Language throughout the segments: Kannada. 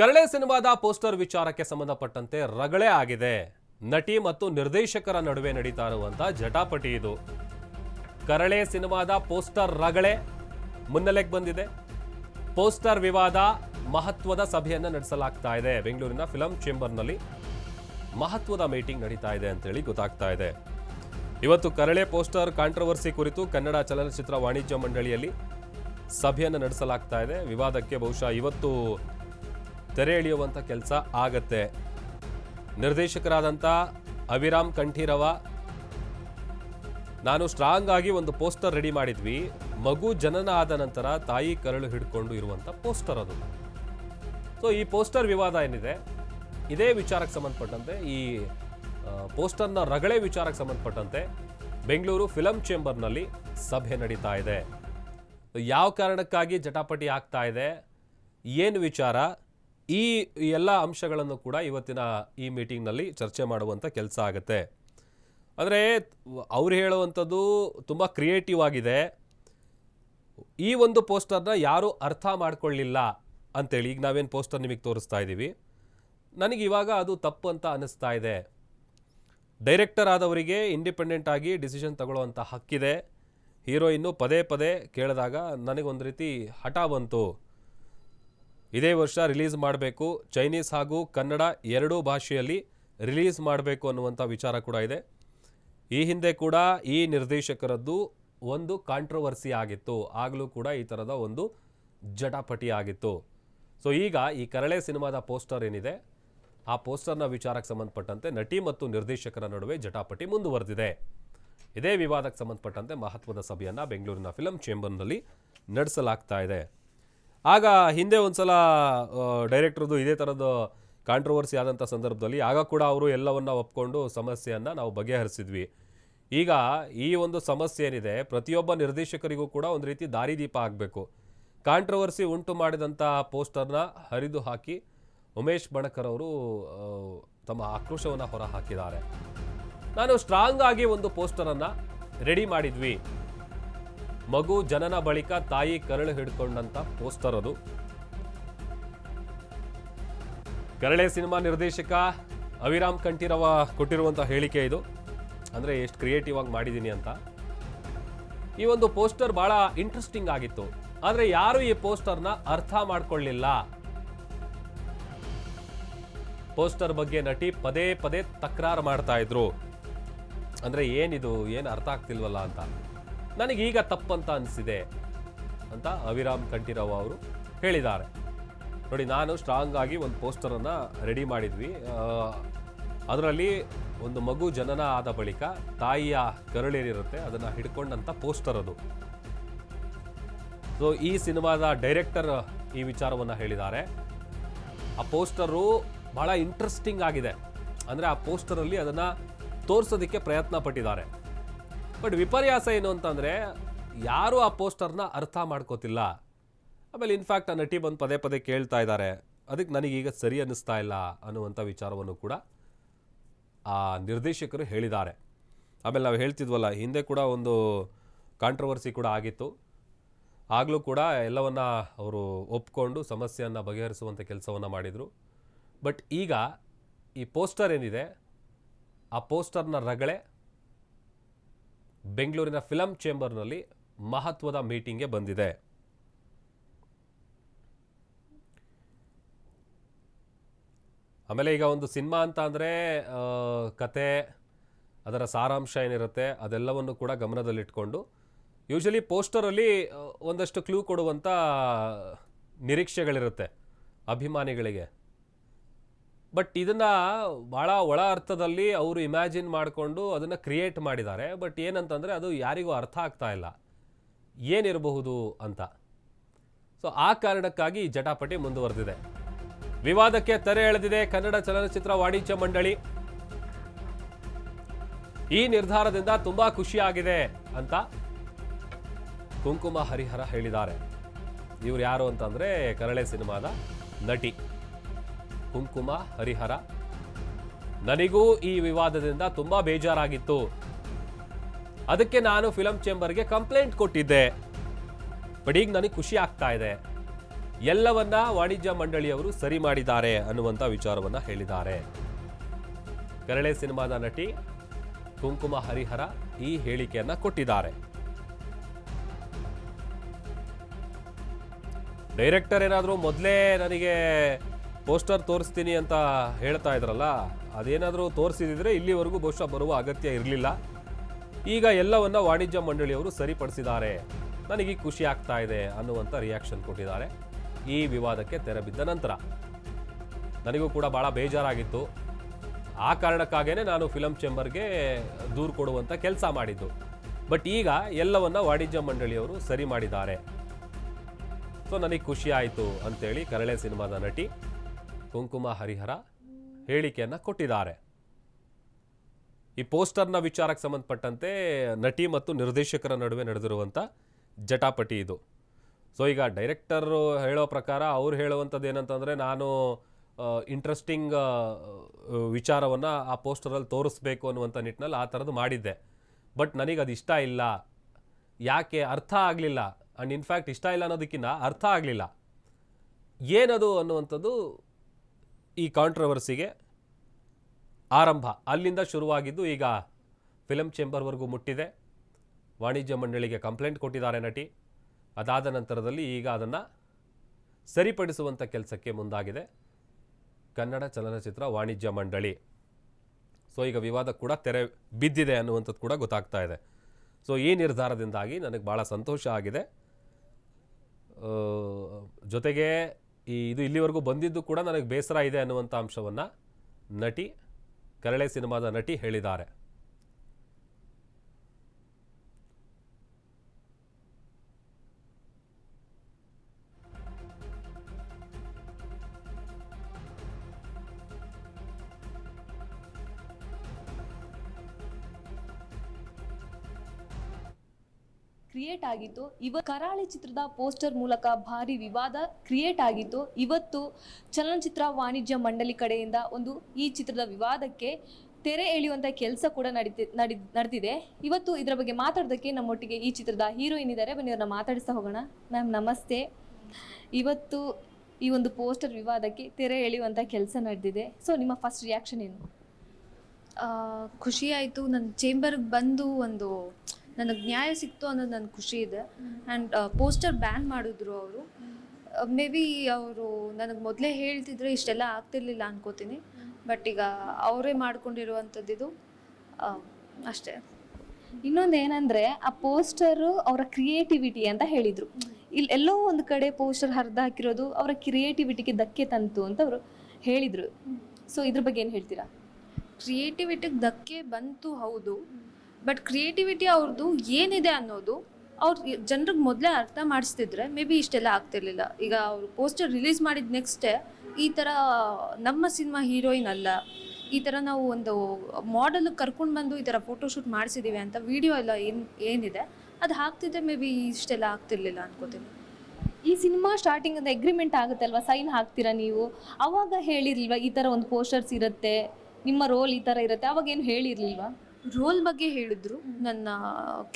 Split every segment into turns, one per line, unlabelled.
ಕರಳೆ ಸಿನಿಮಾದ ಪೋಸ್ಟರ್ ವಿಚಾರಕ್ಕೆ ಸಂಬಂಧಪಟ್ಟಂತೆ ರಗಳೆ ಆಗಿದೆ. ನಟಿ ಮತ್ತು ನಿರ್ದೇಶಕರ ನಡುವೆ ನಡೀತಾ ಇರುವಂತಹ ಜಟಾಪಟಿ ಇದು. ಕರಳೆ ಸಿನಿಮಾದ ಪೋಸ್ಟರ್ ರಗಳೆ ಮುನ್ನೆಲೆಗೆ ಬಂದಿದೆ. ಪೋಸ್ಟರ್ ವಿವಾದ ಮಹತ್ವದ ಸಭೆಯನ್ನು ನಡೆಸಲಾಗ್ತಾ ಇದೆ. ಬೆಂಗಳೂರಿನ ಫಿಲಂ ಚೇಂಬರ್ನಲ್ಲಿ ಮಹತ್ವದ ಮೀಟಿಂಗ್ ನಡೀತಾ ಇದೆ ಅಂತೇಳಿ ಗೊತ್ತಾಗ್ತಾ ಇದೆ. ಇವತ್ತು ಕರಳೆ ಪೋಸ್ಟರ್ ಕಾಂಟ್ರವರ್ಸಿ ಕುರಿತು ಕನ್ನಡ ಚಲನಚಿತ್ರ ವಾಣಿಜ್ಯ ಮಂಡಳಿಯಲ್ಲಿ ಸಭೆಯನ್ನು ನಡೆಸಲಾಗ್ತಾ ಇದೆ. ವಿವಾದಕ್ಕೆ ಬಹುಶಃ ಇವತ್ತು ತೆರೆ ಎಳೆಯುವಂಥ ಕೆಲಸ ಆಗತ್ತೆ. ನಿರ್ದೇಶಕರಾದಂಥ ಅವಿರಾಮ್ ಕಂಠೀರವ, ನಾನು ಸ್ಟ್ರಾಂಗ್ ಆಗಿ ಒಂದು ಪೋಸ್ಟರ್ ರೆಡಿ ಮಾಡಿದ್ವಿ. ಮಗು ಜನನ ಆದ ನಂತರ ತಾಯಿ ಕರಳು ಹಿಡ್ಕೊಂಡು ಇರುವಂಥ ಪೋಸ್ಟರ್ ಅದು. ಸೊ ಈ ಪೋಸ್ಟರ್ ವಿವಾದ ಏನಿದೆ? ಇದೇ ವಿಚಾರಕ್ಕೆ ಸಂಬಂಧಪಟ್ಟಂತೆ, ಈ ಪೋಸ್ಟರ್ನ ರಗಳೆ ವಿಚಾರಕ್ಕೆ ಸಂಬಂಧಪಟ್ಟಂತೆ ಬೆಂಗಳೂರು ಫಿಲಂ ಚೇಂಬರ್ನಲ್ಲಿ ಸಭೆ ನಡೀತಾ ಇದೆ. ಯಾವ ಕಾರಣಕ್ಕಾಗಿ ಜಟಾಪಟಿ ಆಗ್ತಾ ಇದೆ? ಏನು ವಿಚಾರ? ಈ ಎಲ್ಲ ಅಂಶಗಳನ್ನು ಕೂಡ ಇವತ್ತಿನ ಈ ಮೀಟಿಂಗ್ನಲ್ಲಿ ಚರ್ಚೆ ಮಾಡುವಂಥ ಕೆಲಸ ಆಗುತ್ತೆ. ಅಂದರೆ ಅವ್ರು ಹೇಳುವಂಥದ್ದು ತುಂಬ ಕ್ರಿಯೇಟಿವ್ ಆಗಿದೆ. ಈ ಒಂದು ಪೋಸ್ಟರ್ನ ಯಾರೂ ಅರ್ಥ ಮಾಡ್ಕೊಳ್ಳಿಲ್ಲ ಅಂತೇಳಿ, ಈಗ ನಾವೇನು ಪೋಸ್ಟರ್ ನಿಮಗೆ ತೋರಿಸ್ತಾ ಇದ್ದೀವಿ ನನಗೆ ಇವಾಗ ಅದು ತಪ್ಪು ಅಂತ ಅನ್ನಿಸ್ತಾ ಇದೆ. ಡೈರೆಕ್ಟರ್ ಆದವರಿಗೆ ಇಂಡಿಪೆಂಡೆಂಟ್ ಆಗಿ ಡಿಸಿಷನ್ ತಗೊಳ್ಳುವಂಥ ಹಕ್ಕಿದೆ. ಹೀರೋಯಿನ್ನು ಪದೇ ಪದೇ ಕೇಳಿದಾಗ ನನಗೊಂದು ರೀತಿ ಹಠ ಬಂತು. ಇದೇ ವರ್ಷ ರಿಲೀಸ್ ಮಾಡಬೇಕು. ಚೈನೀಸ್ ಹಾಗೂ ಕನ್ನಡ ಎರಡೂ ಭಾಷೆಯಲ್ಲಿ ರಿಲೀಸ್ ಮಾಡಬೇಕು ಅನ್ನುವಂಥ ವಿಚಾರ ಕೂಡ ಇದೆ. ಈ ಹಿಂದೆ ಕೂಡ ಈ ನಿರ್ದೇಶಕರದ್ದು ಒಂದು ಕಾಂಟ್ರವರ್ಸಿ ಆಗಿತ್ತು. ಆಗಲೂ ಕೂಡ ಈ ಥರದ ಒಂದು ಜಟಾಪಟಿ ಆಗಿತ್ತು. ಸೊ ಈಗ ಈ ಕರಳೆ ಸಿನಿಮಾದ ಪೋಸ್ಟರ್ ಏನಿದೆ, ಆ ಪೋಸ್ಟರ್ನ ವಿಚಾರಕ್ಕೆ ಸಂಬಂಧಪಟ್ಟಂತೆ ನಟಿ ಮತ್ತು ನಿರ್ದೇಶಕರ ನಡುವೆ ಜಟಾಪಟಿ ಮುಂದುವರೆದಿದೆ. ಇದೇ ವಿವಾದಕ್ಕೆ ಸಂಬಂಧಪಟ್ಟಂತೆ ಮಹತ್ವದ ಸಭೆಯನ್ನು ಬೆಂಗಳೂರಿನ ಫಿಲಂ ಚೇಂಬರ್ನಲ್ಲಿ ನಡೆಸಲಾಗ್ತಾ ಇದೆ. ಆಗ ಹಿಂದೆ ಒಂದ್ಸಲ ಡೈರೆಕ್ಟ್ರದ್ದು ಇದೇ ಥರದ್ದು ಕಾಂಟ್ರವರ್ಸಿ ಆದಂಥ ಸಂದರ್ಭದಲ್ಲಿ ಆಗ ಕೂಡ ಅವರು ಎಲ್ಲವನ್ನ ಒಪ್ಕೊಂಡು ಸಮಸ್ಯೆಯನ್ನು ನಾವು ಬಗೆಹರಿಸಿದ್ವಿ. ಈಗ ಈ ಒಂದು ಸಮಸ್ಯೆ ಏನಿದೆ, ಪ್ರತಿಯೊಬ್ಬ ನಿರ್ದೇಶಕರಿಗೂ ಕೂಡ ಒಂದು ರೀತಿ ದಾರಿದೀಪ ಆಗಬೇಕು ಕಾಂಟ್ರವರ್ಸಿ ಉಂಟು ಮಾಡಿದಂಥ ಪೋಸ್ಟರ್ನ ಹರಿದು ಹಾಕಿ ಉಮೇಶ್ ಬಣಕರ್ ಅವರು ತಮ್ಮ ಆಕ್ರೋಶವನ್ನು ಹೊರ ಹಾಕಿದ್ದಾರೆ ನಾನು ಸ್ಟ್ರಾಂಗ್ ಆಗಿ ಒಂದು ಪೋಸ್ಟರನ್ನು ರೆಡಿ ಮಾಡಿದ್ವಿ. ಮಗು ಜನನ ಬಳಿಕ ತಾಯಿ ಕರಳು ಹಿಡ್ಕೊಂಡಂತ ಪೋಸ್ಟರ್ ಅದು. ಕರಳೆ ಸಿನಿಮಾ ನಿರ್ದೇಶಕ ಅವಿರಾಮ್ ಕಂಠೀರವ ಕೊಟ್ಟಿರುವಂಥ ಹೇಳಿಕೆ ಇದು. ಅಂದರೆ ಎಷ್ಟು ಕ್ರಿಯೇಟಿವ್ ಆಗಿ ಮಾಡಿದ್ದೀನಿ ಅಂತ. ಈ ಒಂದು ಪೋಸ್ಟರ್ ಬಹಳ ಇಂಟ್ರೆಸ್ಟಿಂಗ್ ಆಗಿತ್ತು. ಆದರೆ ಯಾರು ಈ ಪೋಸ್ಟರ್ನ ಅರ್ಥ ಮಾಡಿಕೊಳ್ಳಿಲ್ಲ. ಪೋಸ್ಟರ್ ಬಗ್ಗೆ ನಟಿ ಪದೇ ಪದೇ ತಕರಾರು ಮಾಡ್ತಾ ಇದ್ರು. ಅಂದ್ರೆ ಏನಿದು, ಏನು ಅರ್ಥ ಆಗ್ತಿಲ್ವಲ್ಲ ಅಂತ. ನನಗೀಗ ತಪ್ಪಂತ ಅನಿಸಿದೆ ಅಂತ ಅವಿರಾಮ್ ಕಂಠೀರವ ಅವರು ಹೇಳಿದ್ದಾರೆ. ನೋಡಿ, ನಾನು ಸ್ಟ್ರಾಂಗ್ ಆಗಿ ಒಂದು ಪೋಸ್ಟರನ್ನು ರೆಡಿ ಮಾಡಿದ್ವಿ. ಅದರಲ್ಲಿ ಒಂದು ಮಗು ಜನನ ಆದ ಬಳಿಕ ತಾಯಿಯ ಕರಳೇನಿರುತ್ತೆ ಅದನ್ನು ಹಿಡ್ಕೊಂಡಂಥ ಪೋಸ್ಟರ್ ಅದು. ಸೊ ಈ ಸಿನಿಮಾದ ಡೈರೆಕ್ಟರ್ ಈ ವಿಚಾರವನ್ನು ಹೇಳಿದ್ದಾರೆ. ಆ ಪೋಸ್ಟರು ಭಾಳ ಇಂಟ್ರೆಸ್ಟಿಂಗ್ ಆಗಿದೆ. ಅಂದರೆ ಆ ಪೋಸ್ಟರಲ್ಲಿ ಅದನ್ನು ತೋರಿಸೋದಕ್ಕೆ ಪ್ರಯತ್ನ ಪಟ್ಟಿದ್ದಾರೆ. ಬಟ್ ವಿಪರ್ಯಾಸ ಏನು ಅಂತಂದರೆ ಯಾರೂ ಆ ಪೋಸ್ಟರ್ನ ಅರ್ಥ ಮಾಡ್ಕೋತಿಲ್ಲ. ಆಮೇಲೆ ಇನ್ಫ್ಯಾಕ್ಟ್ ಆ ನಟಿ ಬಂದು ಪದೇ ಪದೇ ಕೇಳ್ತಾ ಇದ್ದಾರೆ. ಅದಕ್ಕೆ ನನಗೀಗ ಸರಿ ಅನ್ನಿಸ್ತಾ ಇಲ್ಲ ಅನ್ನುವಂಥ ವಿಚಾರವನ್ನು ಕೂಡ ಆ ನಿರ್ದೇಶಕರು ಹೇಳಿದ್ದಾರೆ. ಆಮೇಲೆ ನಾವು ಹೇಳ್ತಿದ್ವಲ್ಲ, ಹಿಂದೆ ಕೂಡ ಒಂದು ಕಾಂಟ್ರವರ್ಸಿ ಕೂಡ ಆಗಿತ್ತು. ಆಗಲೂ ಕೂಡ ಎಲ್ಲವನ್ನ ಅವರು ಒಪ್ಕೊಂಡು ಸಮಸ್ಯೆಯನ್ನು ಬಗೆಹರಿಸುವಂಥ ಕೆಲಸವನ್ನು ಮಾಡಿದರು. ಬಟ್ ಈಗ ಈ ಪೋಸ್ಟರ್ ಏನಿದೆ, ಆ ಪೋಸ್ಟರ್ನ ರಗಳೆ ಬೆಂಗಳೂರಿನ ಫಿಲಂ ಚೇಂಬರ್ನಲ್ಲಿ ಮಹತ್ವದ ಮೀಟಿಂಗ್ಗೆ ಬಂದಿದೆ. ಆಮೇಲೆ ಈಗ ಒಂದು ಸಿನಿಮಾ ಅಂತ ಅಂದರೆ ಕತೆ, ಅದರ ಸಾರಾಂಶ ಏನಿರುತ್ತೆ, ಅದೆಲ್ಲವನ್ನು ಕೂಡ ಗಮನದಲ್ಲಿಟ್ಕೊಂಡು, ಯೂಶಲಿ ಪೋಸ್ಟರಲ್ಲಿ ಒಂದಷ್ಟು ಕ್ಲೂ ಕೊಡುವಂಥ ನಿರೀಕ್ಷೆಗಳಿರುತ್ತೆ, ಅಭಿಮಾನಿಗಳಿಗೆ. ಬಟ್ ಇದನ್ನು ಭಾಳ ಒಳ ಅರ್ಥದಲ್ಲಿ ಅವರು ಇಮ್ಯಾಜಿನ್ ಮಾಡಿಕೊಂಡು ಅದನ್ನು ಕ್ರಿಯೇಟ್ ಮಾಡಿದ್ದಾರೆ. ಬಟ್ ಏನಂತಂದರೆ ಅದು ಯಾರಿಗೂ ಅರ್ಥ ಆಗ್ತಾ ಇಲ್ಲ. ಏನಿರಬಹುದು ಅಂತ. ಸೊ ಆ ಕಾರಣಕ್ಕಾಗಿ ಈ ಜಟಾಪಟಿ ಮುಂದುವರೆದಿದೆ. ವಿವಾದಕ್ಕೆ ತೆರೆ ಎಳೆದಿದೆ ಕನ್ನಡ ಚಲನಚಿತ್ರ ವಾಣಿಜ್ಯ ಮಂಡಳಿ. ಈ ನಿರ್ಧಾರದಿಂದ ತುಂಬಾ ಖುಷಿಯಾಗಿದೆ ಅಂತ ಕುಂಕುಮ ಹರಿಹರ ಹೇಳಿದ್ದಾರೆ. ಇವ್ರು ಯಾರು ಅಂತಂದ್ರೆ ಕರಳೆ ಸಿನಿಮಾದ ನಟಿ. ಕುಂಕುಮ ಹರಿಹರ. ನನಗೂ ಈ ವಿವಾದದಿಂದ ತುಂಬಾ ಬೇಜಾರಾಗಿತ್ತು. ಅದಕ್ಕೆ ನಾನು ಫಿಲಂ ಚೇಂಬರ್ಗೆ ಕಂಪ್ಲೇಂಟ್ ಕೊಟ್ಟಿದ್ದೆ. ಬಟ್ ಈಗ ನನಗೆ ಖುಷಿ ಆಗ್ತಾ ಇದೆ. ಎಲ್ಲವನ್ನ ವಾಣಿಜ್ಯ ಮಂಡಳಿಯವರು ಸರಿ ಮಾಡಿದ್ದಾರೆ ಅನ್ನುವಂಥ ವಿಚಾರವನ್ನ ಹೇಳಿದ್ದಾರೆ. ಕರಳೆ ಸಿನಿಮಾದ ನಟಿ ಕುಂಕುಮ, ಹರಿಹರ ಈ ಹೇಳಿಕೆಯನ್ನ ಕೊಟ್ಟಿದ್ದಾರೆ. ಡೈರೆಕ್ಟರ್ ಏನಾದರೂ ಮೊದಲೇ ನನಗೆ ಪೋಸ್ಟರ್ ತೋರಿಸ್ತೀನಿ ಅಂತ ಹೇಳ್ತಾ ಇದ್ರಲ್ಲ, ಅದೇನಾದರೂ ತೋರಿಸಿದಿದ್ರೆ ಇಲ್ಲಿವರೆಗೂ ಬಹುಶಃ ಬರುವ ಅಗತ್ಯ ಇರಲಿಲ್ಲ. ಈಗ ಎಲ್ಲವನ್ನ ವಾಣಿಜ್ಯ ಮಂಡಳಿಯವರು ಸರಿಪಡಿಸಿದ್ದಾರೆ. ನನಗೆ ಖುಷಿ ಆಗ್ತಾ ಇದೆ ಅನ್ನುವಂಥ ರಿಯಾಕ್ಷನ್ ಕೊಟ್ಟಿದ್ದಾರೆ. ಈ ವಿವಾದಕ್ಕೆ ತೆರೆ ಬಿದ್ದ ನಂತರ. ನನಗೂ ಕೂಡ ಭಾಳ ಬೇಜಾರಾಗಿತ್ತು. ಆ ಕಾರಣಕ್ಕಾಗೇ ನಾನು ಫಿಲಮ್ ಚೇಂಬರ್ಗೆ ದೂರು ಕೊಡುವಂಥ ಕೆಲಸ ಮಾಡಿದ್ದು. ಬಟ್ ಈಗ ಎಲ್ಲವನ್ನ ವಾಣಿಜ್ಯ ಮಂಡಳಿಯವರು ಸರಿ ಮಾಡಿದ್ದಾರೆ. ಸೊ ನನಗೆ ಖುಷಿ ಆಯಿತು ಅಂತೇಳಿ ಕರಳೆ ಸಿನಿಮಾದ ನಟಿ ಕುಂಕುಮ ಹರಿಹರ ಹೇಳಿಕೆಯನ್ನು ಕೊಟ್ಟಿದ್ದಾರೆ. ಈ ಪೋಸ್ಟರ್ನ ವಿಚಾರಕ್ಕೆ ಸಂಬಂಧಪಟ್ಟಂತೆ ನಟಿ ಮತ್ತು ನಿರ್ದೇಶಕರ ನಡುವೆ ನಡೆದಿರುವಂಥ ಜಟಾಪಟಿ ಇದು. ಸೊ ಈಗ ಡೈರೆಕ್ಟರ್ ಹೇಳೋ ಪ್ರಕಾರ ಅವ್ರು ಹೇಳುವಂಥದ್ದು ಏನಂತಂದರೆ ನಾನು ಇಂಟ್ರೆಸ್ಟಿಂಗ್ ವಿಚಾರವನ್ನು ಆ ಪೋಸ್ಟರಲ್ಲಿ ತೋರಿಸ್ಬೇಕು ಅನ್ನುವಂಥ ನಿಟ್ಟಿನಲ್ಲಿ ಆ ಥರದ್ದು ಮಾಡಿದ್ದೆ. ಬಟ್ ನನಗೆ ಅದು ಇಷ್ಟ ಇಲ್ಲ. ಯಾಕೆ ಅರ್ಥ ಆಗಲಿಲ್ಲ? ಆ್ಯಂಡ್ ಇನ್ಫ್ಯಾಕ್ಟ್ ಇಷ್ಟ ಇಲ್ಲ ಅನ್ನೋದಕ್ಕಿಂತ ಅರ್ಥ ಆಗಲಿಲ್ಲ. ಏನದು ಅನ್ನುವಂಥದ್ದು ಈ ಕಾಂಟ್ರವರ್ಸಿಗೆ ಆರಂಭ. ಅಲ್ಲಿಂದ ಶುರುವಾಗಿದ್ದು ಈಗ ಫಿಲಂ ಚೇಂಬರ್ವರೆಗೂ ಮುಟ್ಟಿದೆ. ವಾಣಿಜ್ಯ ಮಂಡಳಿಗೆ ಕಂಪ್ಲೇಂಟ್ ಕೊಟ್ಟಿದ್ದಾರೆ ನಟಿ. ಅದಾದ ನಂತರದಲ್ಲಿ ಈಗ ಅದನ್ನು ಸರಿಪಡಿಸುವಂಥ ಕೆಲಸಕ್ಕೆ ಮುಂದಾಗಿದೆ. ಕನ್ನಡ ಚಲನಚಿತ್ರ ವಾಣಿಜ್ಯ ಮಂಡಳಿ. ಸೊ ಈಗ ವಿವಾದ ಕೂಡ ತೆರೆ ಬಿದ್ದಿದೆ ಅನ್ನುವಂಥದ್ದು ಕೂಡ ಗೊತ್ತಾಗ್ತಾ ಇದೆ. ಸೊ ಈ ನಿರ್ಧಾರದಿಂದಾಗಿ ನನಗೆ ಭಾಳ ಸಂತೋಷ ಆಗಿದೆ. ಜೊತೆಗೆ ಈ ಇದು ಇಲ್ಲಿವರೆಗೂ ಬಂದಿದ್ದು ಕೂಡ ನನಗೆ ಬೇಸರ ಇದೆ ಅನ್ನುವಂಥ ಅಂಶವನ್ನು ನಟಿ ಕರಳೆ ಸಿನಿಮಾದ ನಟಿ ಹೇಳಿದ್ದಾರೆ.
ಕ್ರಿಯೇಟ್ ಆಗಿತ್ತು. ಇವ ಕರಾಳಿ ಚಿತ್ರದ ಪೋಸ್ಟರ್ ಮೂಲಕ ಭಾರಿ ವಿವಾದ ಕ್ರಿಯೇಟ್ ಆಗಿತ್ತು. ಇವತ್ತು ಚಲನಚಿತ್ರ ವಾಣಿಜ್ಯ ಮಂಡಳಿ ಕಡೆಯಿಂದ ಒಂದು ಈ ಚಿತ್ರದ ವಿವಾದಕ್ಕೆ ತೆರೆ ಎಳೆಯುವಂಥ ಕೆಲಸ ಕೂಡ ನಡೀತಿ, ನಡಿ, ನಡೆದಿದೆ. ಇವತ್ತು ಇದರ ಬಗ್ಗೆ ಮಾತಾಡೋದಕ್ಕೆ ನಮ್ಮೊಟ್ಟಿಗೆ ಈ ಚಿತ್ರದ ಹೀರೋಯಿನ್ ಇದ್ದಾರೆ. ಬನ್ನಿ, ಅವ್ರನ್ನ ಮಾತಾಡಿಸ್ತಾ ಹೋಗೋಣ. ಮ್ಯಾಮ್ ನಮಸ್ತೆ. ಇವತ್ತು ಈ ಒಂದು ಪೋಸ್ಟರ್ ವಿವಾದಕ್ಕೆ ತೆರೆ ಎಳೆಯುವಂಥ ಕೆಲಸ ನಡೆದಿದೆ. ಸೊ ನಿಮ್ಮ ಫಸ್ಟ್ ರಿಯಾಕ್ಷನ್ ಏನು?
ಖುಷಿಯಾಯಿತು ನನ್ನ ಚೇಂಬರ್ಗೆ ಬಂದು ಒಂದು ನನಗೆ ನ್ಯಾಯ ಸಿಕ್ತು ಅನ್ನೋದು ನನ್ನ ಖುಷಿ ಇದೆ. ಆ್ಯಂಡ್ ಪೋಸ್ಟರ್ ಬ್ಯಾನ್ ಮಾಡಿದ್ರು ಅವರು. ಮೇ ಬಿ ಅವರು ನನಗೆ ಮೊದಲೇ ಹೇಳ್ತಿದ್ರೆ ಇಷ್ಟೆಲ್ಲ ಆಗ್ತಿರ್ಲಿಲ್ಲ ಅನ್ಕೋತೀನಿ. ಬಟ್ ಈಗ ಅವರೇ ಮಾಡ್ಕೊಂಡಿರುವಂಥದ್ದಿದು ಆ, ಅಷ್ಟೇ.
ಇನ್ನೊಂದು ಏನಂದ್ರೆ ಆ ಪೋಸ್ಟರ್ ಅವರ ಕ್ರಿಯೇಟಿವಿಟಿ ಅಂತ ಹೇಳಿದ್ರು. ಇಲ್ಲಿ ಎಲ್ಲೋ ಒಂದು ಕಡೆ ಪೋಸ್ಟರ್ ಹರಿದು ಹಾಕಿರೋದು ಅವರ ಕ್ರಿಯೇಟಿವಿಟಿಗೆ ಧಕ್ಕೆ ತಂತು ಅಂತ ಅವರು ಹೇಳಿದ್ರು. ಸೊ ಇದ್ರ ಬಗ್ಗೆ ಏನು ಹೇಳ್ತೀರಾ?
ಕ್ರಿಯೇಟಿವಿಟಿಗೆ ಧಕ್ಕೆ ಬಂತು ಹೌದು. ಬಟ್ ಕ್ರಿಯೇಟಿವಿಟಿ ಅವ್ರದ್ದು ಏನಿದೆ ಅನ್ನೋದು ಅವ್ರು ಜನರಿಗೆ ಮೊದಲೇ ಅರ್ಥ ಮಾಡಿಸ್ತಿದ್ರೆ ಮೇ ಬಿ ಇಷ್ಟೆಲ್ಲ ಆಗ್ತಿರ್ಲಿಲ್ಲ. ಈಗ ಅವರು ಪೋಸ್ಟರ್ ರಿಲೀಸ್ ಮಾಡಿದ ನೆಕ್ಸ್ಟೇ ಈ ಥರ ನಮ್ಮ ಸಿನಿಮಾ ಹೀರೋಯಿನ್ ಅಲ್ಲ, ಈ ಥರ ನಾವು ಒಂದು ಮಾಡೆಲ್ ಕರ್ಕೊಂಡು ಬಂದು ಈ ಥರ ಫೋಟೋಶೂಟ್ ಮಾಡಿಸಿದ್ದೀವಿ ಅಂತ ವಿಡಿಯೋ ಎಲ್ಲ ಏನು, ಏನಿದೆ, ಅದು ಹಾಕ್ತಿದ್ರೆ ಮೇ ಬಿ ಇಷ್ಟೆಲ್ಲ ಆಗ್ತಿರ್ಲಿಲ್ಲ ಅನ್ಕೋತೀನಿ.
ಈ ಸಿನಿಮಾ ಸ್ಟಾರ್ಟಿಂಗ್ ಅಂತ ಅಗ್ರಿಮೆಂಟ್ ಆಗುತ್ತೆ ಅಲ್ವಾ ಸೈನ್ ಹಾಕ್ತೀರಾ ನೀವು? ಅವಾಗ ಹೇಳಿರ್ಲಿಲ್ವಾ ಈ ಥರ ಒಂದು ಪೋಸ್ಟರ್ಸ್ ಇರುತ್ತೆ, ನಿಮ್ಮ ರೋಲ್ ಈ ಥರ ಇರುತ್ತೆ, ಅವಾಗ ಏನು ಹೇಳಿರ್ಲಿಲ್ವಾ?
ರೋಲ್ ಬಗ್ಗೆ ಹೇಳಿದ್ರು, ನನ್ನ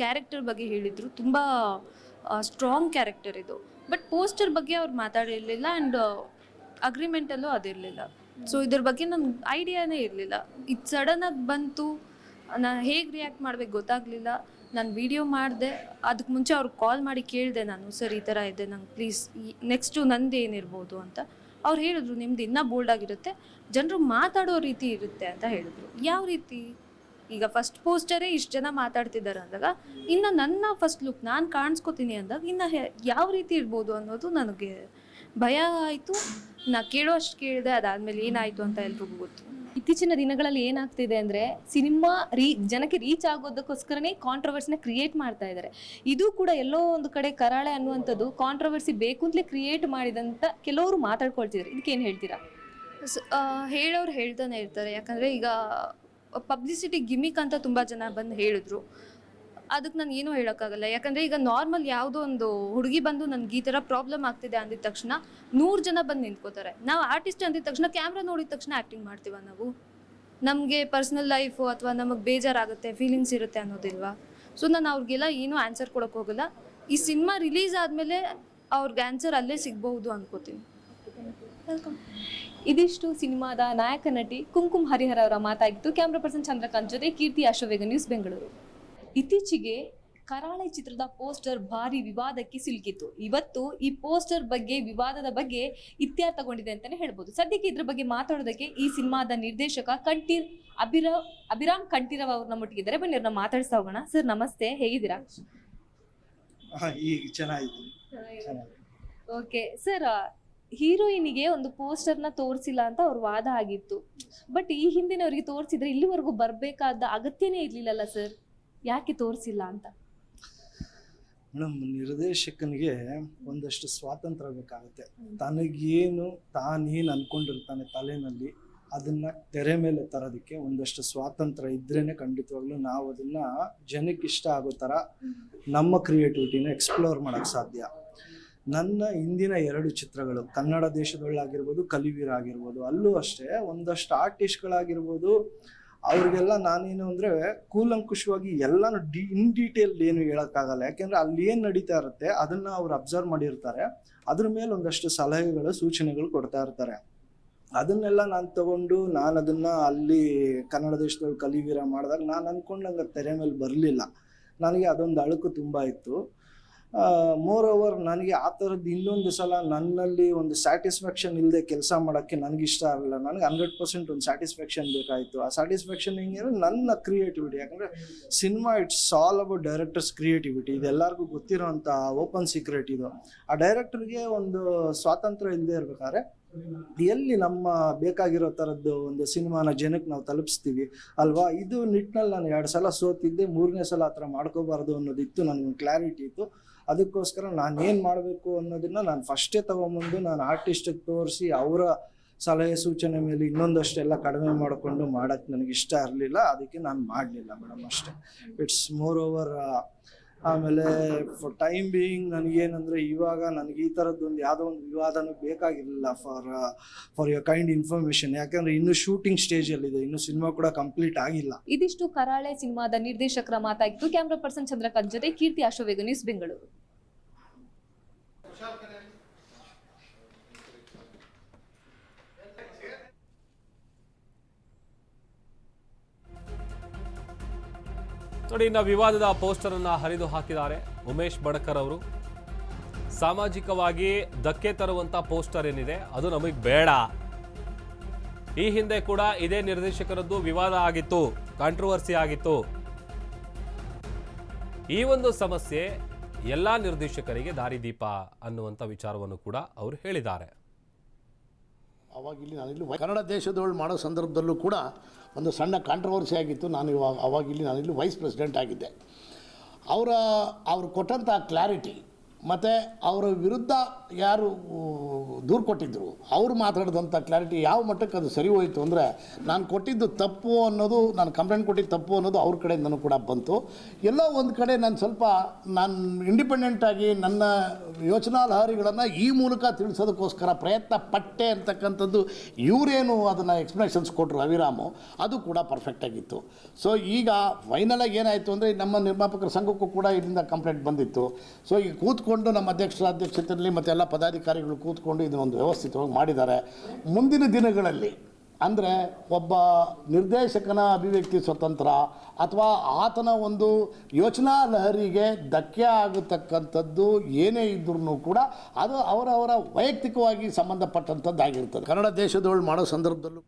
ಕ್ಯಾರೆಕ್ಟರ್ ಬಗ್ಗೆ ಹೇಳಿದ್ರು, ತುಂಬ ಸ್ಟ್ರಾಂಗ್ ಕ್ಯಾರೆಕ್ಟರ್ ಇದು. ಬಟ್ ಪೋಸ್ಟರ್ ಬಗ್ಗೆ ಅವ್ರು ಮಾತಾಡಿರಲಿಲ್ಲ ಆ್ಯಂಡ್ ಅಗ್ರಿಮೆಂಟಲ್ಲೂ ಅದಿರಲಿಲ್ಲ. ಸೊ ಇದ್ರ ಬಗ್ಗೆ ನನ್ಗೆ ಐಡಿಯಾನೇ ಇರಲಿಲ್ಲ. ಇದು ಸಡನ್ನಾಗಿ ಬಂತು ನಾನು ಹೇಗೆ ರಿಯಾಕ್ಟ್ ಮಾಡ್ಬೇಕು ಗೊತ್ತಾಗಲಿಲ್ಲ. ನಾನು ವಿಡಿಯೋ ಮಾಡಿದೆ ಅದಕ್ಕೆ ಮುಂಚೆ ಅವ್ರಿಗೆ ಕಾಲ್ ಮಾಡಿ ಕೇಳಿದೆ ನಾನು, ಸರ್, ಈ ಥರ ಇದೆ, ನಂಗೆ ಪ್ಲೀಸ್ ನೆಕ್ಸ್ಟು ನಂದು ಏನಿರ್ಬೋದು ಅಂತ. ಅವ್ರು ಹೇಳಿದ್ರು, ನಿಮ್ದು ಇನ್ನೂ ಬೋಲ್ಡ್ ಆಗಿರುತ್ತೆ, ಜನರು ಮಾತಾಡೋ ರೀತಿ ಇರುತ್ತೆ ಅಂತ ಹೇಳಿದ್ರು. ಯಾವ ರೀತಿ? ಈಗ ಫಸ್ಟ್ ಪೋಸ್ಟರೇ ಇಷ್ಟು ಜನ ಮಾತಾಡ್ತಿದ್ದಾರೆ ಅಂದಾಗ ಇನ್ನು ನನ್ನ ಫಸ್ಟ್ ಲುಕ್ ನಾನು ಕಾಣಿಸ್ಕೋತೀನಿ ಅಂದಾಗ ಇನ್ನು ಯಾವ ರೀತಿ ಇರ್ಬೋದು ಅನ್ನೋದು ನನಗೆ ಭಯ ಆಯಿತು. ನಾ ಕೇಳೋಷ್ಟು ಕೇಳಿದೆ ಅದಾದಮೇಲೆ ಏನಾಯಿತು ಅಂತ ಎಲ್ರಿಗೂ ಗೊತ್ತು.
ಇತ್ತೀಚಿನ ದಿನಗಳಲ್ಲಿ ಏನಾಗ್ತಿದೆ ಅಂದರೆ ಸಿನಿಮಾ ರೀ ಜನಕ್ಕೆ ರೀಚ್ ಆಗೋದಕ್ಕೋಸ್ಕರನೇ ಕಾಂಟ್ರವರ್ಸಿನ ಕ್ರಿಯೇಟ್ ಮಾಡ್ತಾ ಇದ್ದಾರೆ ಇದು ಕೂಡ ಎಲ್ಲೋ ಒಂದು ಕಡೆ ಕರಾಳೆ ಅನ್ನುವಂಥದ್ದು ಕಾಂಟ್ರವರ್ಸಿ ಬೇಕು ಅಂತಲೇ ಕ್ರಿಯೇಟ್ ಮಾಡಿದಂತ ಕೆಲವರು ಮಾತಾಡ್ಕೊಳ್ತಿದ್ದಾರೆ ಇದಕ್ಕೆ ಏನು ಹೇಳ್ತೀರಾ
ಹೇಳೋರು ಹೇಳ್ತಾನೆ ಇರ್ತಾರೆ. ಯಾಕಂದರೆ ಈಗ ಪಬ್ಲಿಸಿಟಿ ಗಿಮಿಕ್ ಅಂತ ತುಂಬ ಜನ ಬಂದು ಹೇಳಿದ್ರು. ಅದಕ್ಕೆ ನಾನು ಏನೂ ಹೇಳೋಕ್ಕಾಗಲ್ಲ. ಯಾಕಂದರೆ ಈಗ ನಾರ್ಮಲ್ ಯಾವುದೋ ಒಂದು ಹುಡುಗಿ ಬಂದು ನನಗೆ ಈ ಥರ ಪ್ರಾಬ್ಲಮ್ ಆಗ್ತಿದೆ ಅಂದಿದ ತಕ್ಷಣ ನೂರು ಜನ ಬಂದು ನಿಂತ್ಕೋತಾರೆ. ನಾವು ಆರ್ಟಿಸ್ಟ್ ಅಂದಿದ ತಕ್ಷಣ ಕ್ಯಾಮ್ರಾ ನೋಡಿದ ತಕ್ಷಣ ಆ್ಯಕ್ಟಿಂಗ್ ಮಾಡ್ತೀವ ನಾವು? ನಮಗೆ ಪರ್ಸ್ನಲ್ ಲೈಫು ಅಥವಾ ನಮಗೆ ಬೇಜಾರಾಗುತ್ತೆ ಫೀಲಿಂಗ್ಸ್ ಇರುತ್ತೆ ಅನ್ನೋದಿಲ್ವಾ? ಸೊ ನಾನು ಅವ್ರಿಗೆಲ್ಲ ಏನೂ ಆನ್ಸರ್ ಕೊಡೋಕ್ಕೋಗಲ್ಲ ಈ ಸಿನಿಮಾ ರಿಲೀಸ್ ಆದಮೇಲೆ ಅವ್ರಿಗೆ ಆನ್ಸರ್ ಅಲ್ಲೇ ಸಿಗ್ಬಹುದು ಅನ್ಕೋತೀನಿ. ವೆಲ್ಕಮ್
ಇದಿಷ್ಟು ಸಿನಿಮಾದ ನಾಯಕ ನಟಿ ಕುಂಕುಮ್ ಹರಿಹರ ಅವರ ಮಾತಾಗಿತ್ತು. ಕ್ಯಾಮ್ರಾ ಪರ್ಸನ್ ಚಂದ್ರಕಾಂತ್ ಜೊತೆ ಕೀರ್ತಿ ಅಶ್ವವೇಗ ನ್ಯೂಸ್ ಬೆಂಗಳೂರು ಇತ್ತೀಚೆಗೆ ಕರಾಳೆ ಚಿತ್ರದ ಪೋಸ್ಟರ್ ಭಾರಿ ವಿವಾದಕ್ಕೆ ಸಿಲುಕಿತ್ತು. ಇವತ್ತು ಈ ಪೋಸ್ಟರ್ ಬಗ್ಗೆ ವಿವಾದದ ಬಗ್ಗೆ ಇತ್ಯರ್ಥಗೊಂಡಿದೆ ಅಂತಾನೆ ಹೇಳ್ಬೋದು. ಸದ್ಯಕ್ಕೆ ಇದ್ರ ಬಗ್ಗೆ ಮಾತಾಡೋದಕ್ಕೆ ಈ ಸಿನಿಮಾದ ನಿರ್ದೇಶಕ ಕಂಠೀರ್ ಅಭಿರಾವ್ ಅಭಿರಾಮ್ ಕಂಠೀರವ್ ಅವ್ರನ್ನ ನಮ್ಮೊಟ್ಟಿಗಿದ್ದಾರೆ ಬನ್ನಿ ಅವ್ರನ್ನ ಮಾತಾಡ್ಸ್ತಾ ಹೋಗೋಣ. ಸರ್ ನಮಸ್ತೆ. ಹೇಗಿದ್ದೀರಾ? ಓಕೆ. ಸರ್ ಹೀರೋಯಿನಿಗೆ ಒಂದು ಪೋಸ್ಟರ್ನ ತೋರಿಸಿಲ್ಲ ಅಂತ ಅವ್ರ ವಾದ ಆಗಿತ್ತು. ಬಟ್ ಈ ಹಿಂದಿನವರಿಗೆ ತೋರಿಸಿದ್ರೆ ಇಲ್ಲಿವರೆಗೂ ಬರಬೇಕಾದ ಅಗತ್ಯನೇ ಇರಲಿಲ್ಲಲ್ಲ ಸರ್? ಯಾಕೆ ತೋರಿಸಿಲ್ಲ ಅಂತ?
ಮೇಡಮ್ ನಿರ್ದೇಶಕನಿಗೆ ಒಂದಷ್ಟು ಸ್ವಾತಂತ್ರ್ಯ ಬೇಕಾಗುತ್ತೆ. ತನಗೇನು ತಾನೇನು ಅನ್ಕೊಂಡಿರ್ತಾನೆ ತಲೆನಲ್ಲಿ ಅದನ್ನ ತೆರೆ ಮೇಲೆ ತರೋದಕ್ಕೆ ಒಂದಷ್ಟು ಸ್ವಾತಂತ್ರ್ಯ ಇದ್ರೇನೆ ಖಂಡಿತವಾಗ್ಲೂ ನಾವು ಅದನ್ನ ಜನಕ್ಕೆ ಇಷ್ಟ ಆಗೋ ಥರ ನಮ್ಮ ಕ್ರಿಯೇಟಿವಿಟಿನ ಎಕ್ಸ್ಪ್ಲೋರ್ ಮಾಡೋಕ್ಕೆ ಸಾಧ್ಯ. ನನ್ನ ಹಿಂದಿನ ಎರಡು ಚಿತ್ರಗಳು ಕನ್ನಡ ದೇಶದೊಳಗಾಗಿರ್ಬೋದು ಕಲಿವೀರ ಆಗಿರ್ಬೋದು ಅಲ್ಲೂ ಅಷ್ಟೇ ಒಂದಷ್ಟು ಆರ್ಟಿಸ್ಟ್ಗಳಾಗಿರ್ಬೋದು ಅವ್ರಿಗೆಲ್ಲ ನಾನೇನು ಅಂದರೆ ಕೂಲಂಕುಷವಾಗಿ ಎಲ್ಲನೂ ಡಿ ಇನ್ ಡೀಟೇಲ್ ಏನು ಹೇಳೋಕ್ಕಾಗಲ್ಲ. ಯಾಕೆಂದರೆ ಅಲ್ಲಿ ಏನು ನಡೀತಾ ಇರುತ್ತೆ, ಅದನ್ನು ಅವ್ರು ಅಬ್ಸರ್ವ್ ಮಾಡಿರ್ತಾರೆ. ಅದ್ರ ಮೇಲೆ ಒಂದಷ್ಟು ಸಲಹೆಗಳು, ಸೂಚನೆಗಳು ಕೊಡ್ತಾ ಇರ್ತಾರೆ. ಅದನ್ನೆಲ್ಲ ನಾನು ತಗೊಂಡು ನಾನು ಅದನ್ನು ಅಲ್ಲಿ ಕನ್ನಡ ದೇಶದಲ್ಲಿ ಕಲಿವೀರ ಮಾಡಿದಾಗ ನಾನು ಅಂದ್ಕೊಂಡಂಗೆ ತೆರೆ ಮೇಲೆ ಬರಲಿಲ್ಲ. ನನಗೆ ಅದೊಂದು ಅಳುಕು ತುಂಬ ಇತ್ತು. ಮೋರ್ ಓವರ್ ನನಗೆ ಆ ಥರದ್ದು ಇನ್ನೊಂದು ಸಲ ನನ್ನಲ್ಲಿ ಒಂದು ಸ್ಯಾಟಿಸ್ಫ್ಯಾಕ್ಷನ್ ಇಲ್ಲದೆ ಕೆಲಸ ಮಾಡೋಕ್ಕೆ ನನಗೆ ಇಷ್ಟ ಆಗಲ್ಲ ನನಗೆ ಹಂಡ್ರೆಡ್ ಪರ್ಸೆಂಟ್ ಒಂದು ಸ್ಯಾಟಿಸ್ಫ್ಯಾಕ್ಷನ್ ಬೇಕಾಯಿತು. ಆ ಸ್ಯಾಟಿಸ್ಫ್ಯಾಕ್ಷನ್ ಹೆಂಗೆ ಅಂದರೆ ನನ್ನ ಕ್ರಿಯೇಟಿವಿಟಿ ಯಾಕಂದರೆ cinema it's all about directors creativity ಇದೆಲ್ಲರಿಗೂ ಗೊತ್ತಿರೋಂಥ ಓಪನ್ ಸೀಕ್ರೆಟ್ ಇದು. ಆ ಡೈರೆಕ್ಟರ್ಗೆ ಒಂದು ಸ್ವಾತಂತ್ರ್ಯ ಇಲ್ಲದೆ ಇರ್ಬೇಕಾದ್ರೆ ಎಲ್ಲಿ ನಮ್ಮ ಬೇಕಾಗಿರೋ ಥರದ್ದು ಒಂದು ಸಿನಿಮಾನ ಜನಕ್ಕೆ ನಾವು ತಲುಪಿಸ್ತೀವಿ ಅಲ್ವಾ? ಇದು ನಿಟ್ಟಿನಲ್ಲಿ ನಾನು ಎರಡು ಸಲ ಸೋತಿದ್ದೆ. ಮೂರನೇ ಸಲ ಆ ಥರ ಮಾಡ್ಕೋಬಾರ್ದು ಅನ್ನೋದಿತ್ತು. ನನಗೆ ಕ್ಲಾರಿಟಿ ಇತ್ತು. ಅದಕ್ಕೋಸ್ಕರ ನಾನು ಏನು ಮಾಡಬೇಕು ಅನ್ನೋದನ್ನ ನಾನು ಫಸ್ಟೇ ತೊಗೊಂಬಂದು ನಾನು ಆರ್ಟಿಸ್ಟಿಗೆ ತೋರಿಸಿ ಅವರ ಸಲಹೆ ಸೂಚನೆ ಮೇಲೆ ಇನ್ನೊಂದಷ್ಟೆಲ್ಲ ಕಡಿಮೆ ಮಾಡಿಕೊಂಡು ಮಾಡೋಕ್ಕೆ ನನಗೆ ಇಷ್ಟ ಇರಲಿಲ್ಲ. ಅದಕ್ಕೆ ನಾನು ಮಾಡಲಿಲ್ಲ ಮೇಡಮ್ ಅಷ್ಟೇ. ಇಟ್ಸ್ ಮೋರ್ ಓವರ್ ಆಮೇಲೆ ಫಾರ್ ಟೈಮ್ ಬೀಯಿಂಗ್ ಏನಂದ್ರೆ ಇವಾಗ ನನಗೆ ಈ ಥರದ್ದೊಂದು ಯಾವುದೋ ಒಂದು ವಿವಾದನೂ ಬೇಕಾಗಿರಲಿಲ್ಲ for for your kind information ಯಾಕಂದ್ರೆ ಇನ್ನು ಶೂಟಿಂಗ್ ಇದೆ ಇನ್ನು ಸಿನಿಮಾ ಕೂಡ ಕಂಪ್ಲೀಟ್ ಆಗಿಲ್ಲ.
ಇದಿಷ್ಟು ಕರಾಳೆ ಸಿನಿಮಾದ ನಿರ್ದೇಶಕರ ಮಾತಾಯಿತು ಕ್ಯಾಮ್ರಾ ಪರ್ಸನ್ ಚಂದ್ರಕಾಂತ್ ಜೊತೆ ಕೀರ್ತಿ ಅಶೋವೇಗ ನ್ಯೂಸ್ ಬೆಂಗಳೂರು
ನೋಡಿ, ಇನ್ನು ವಿವಾದದ ಪೋಸ್ಟರ್ ಅನ್ನ ಹರಿದು ಹಾಕಿದ್ದಾರೆ ಉಮೇಶ್ ಬಡಕರ್ ಅವರು. ಸಾಮಾಜಿಕವಾಗಿ ಧಕ್ಕೆ ತರುವಂತ ಪೋಸ್ಟರ್ ಏನಿದೆ, ಅದು ನಮಗೆ ಬೇಡ. ಈ ಹಿಂದೆ ಕೂಡ ಇದೇ ನಿರ್ದೇಶಕರದ್ದು ವಿವಾದ ಆಗಿತ್ತು ಕಾಂಟ್ರವರ್ಸಿ ಆಗಿತ್ತು. ಈ ಒಂದು ಸಮಸ್ಯೆ ಎಲ್ಲ ನಿರ್ದೇಶಕರಿಗೆ ದಾರಿದೀಪ ಅನ್ನುವಂಥ ವಿಚಾರವನ್ನು ಕೂಡ ಅವರು ಹೇಳಿದ್ದಾರೆ.
ಅವಾಗ ಇಲ್ಲಿ ನಾನಿಲ್ಲಿ ಕನ್ನಡ ದೇಶದವಳು ಮಾಡೋ ಸಂದರ್ಭದಲ್ಲೂ ಕೂಡ ಒಂದು ಸಣ್ಣ ಕಾಂಟ್ರವರ್ಸಿ ಆಗಿತ್ತು. ನಾನು ಇವಾಗ ಅವಾಗ ಇಲ್ಲಿ ನಾನಿಲ್ಲಿ ವೈಸ್ ಪ್ರೆಸಿಡೆಂಟ್ ಆಗಿದ್ದೆ. ಅವರ ಅವ್ರು ಕೊಟ್ಟಂಥ ಕ್ಲಾರಿಟಿ ಮತ್ತು ಅವರ ವಿರುದ್ಧ ಯಾರು ದೂರು ಕೊಟ್ಟಿದ್ದರು ಅವರು ಮಾತಾಡಿದಂಥ ಕ್ಲಾರಿಟಿ ಯಾವ ಮಟ್ಟಕ್ಕೆ ಅದು ಸರಿ ಹೋಯಿತು ಅಂದರೆ ನಾನು ಕೊಟ್ಟಿದ್ದು ತಪ್ಪು ಅನ್ನೋದು, ನಾನು ಕಂಪ್ಲೇಂಟ್ ಕೊಟ್ಟಿದ್ದು ತಪ್ಪು ಅನ್ನೋದು ಅವ್ರ ಕಡೆಯಿಂದನೂ ಕೂಡ ಬಂತು. ಎಲ್ಲೋ ಒಂದು ಕಡೆ ನಾನು ಸ್ವಲ್ಪ ನಾನು ಇಂಡಿಪೆಂಡೆಂಟಾಗಿ ನನ್ನ ಯೋಚನಾ ಲಹರಿಗಳನ್ನು ಈ ಮೂಲಕ ತಿಳಿಸೋದಕ್ಕೋಸ್ಕರ ಪ್ರಯತ್ನ ಪಟ್ಟೆ ಅಂತಕ್ಕಂಥದ್ದು ಇವರೇನು ಅದನ್ನು ಎಕ್ಸ್ಪ್ಲನೇಷನ್ಸ್ ಕೊಟ್ಟರು ಅವಿರಾಮು ಅದು ಕೂಡ ಪರ್ಫೆಕ್ಟ್ ಆಗಿತ್ತು. ಸೊ ಈಗ ಫೈನಲಾಗಿ ಏನಾಯಿತು ಅಂದರೆ ನಮ್ಮ ನಿರ್ಮಾಪಕರ ಸಂಘಕ್ಕೂ ಕೂಡ ಇದರಿಂದ ಕಂಪ್ಲೇಂಟ್ ಬಂದಿತ್ತು. ಸೊ ಈಗ ಕೂತ್ಕೊಂಡು ನಮ್ಮ ಅಧ್ಯಕ್ಷರ ಅಧ್ಯಕ್ಷತೆಯಲ್ಲಿ ಮತ್ತು ಎಲ್ಲ ಪದಾಧಿಕಾರಿಗಳು ಕೂತ್ಕೊಂಡು ಇದನ್ನೊಂದು ವ್ಯವಸ್ಥಿತವಾಗಿ ಮಾಡಿದ್ದಾರೆ. ಮುಂದಿನ ದಿನಗಳಲ್ಲಿ, ಅಂದರೆ ಒಬ್ಬ ನಿರ್ದೇಶಕನ ಅಭಿವ್ಯಕ್ತಿ ಸ್ವತಂತ್ರ ಅಥವಾ ಆತನ ಒಂದು ಯೋಚನಾ ಲಹರಿಗೆ ಧಕ್ಕೆ ಆಗತಕ್ಕಂಥದ್ದು ಏನೇ ಇದ್ರೂ ಕೂಡ ಅದು ಅವರವರ ವೈಯಕ್ತಿಕವಾಗಿ ಸಂಬಂಧಪಟ್ಟಂಥದ್ದಾಗಿರ್ತದೆ. ಕನ್ನಡ ದೇಶದೊಳು ಮಾಡೋ ಸಂದರ್ಭದಲ್ಲೂ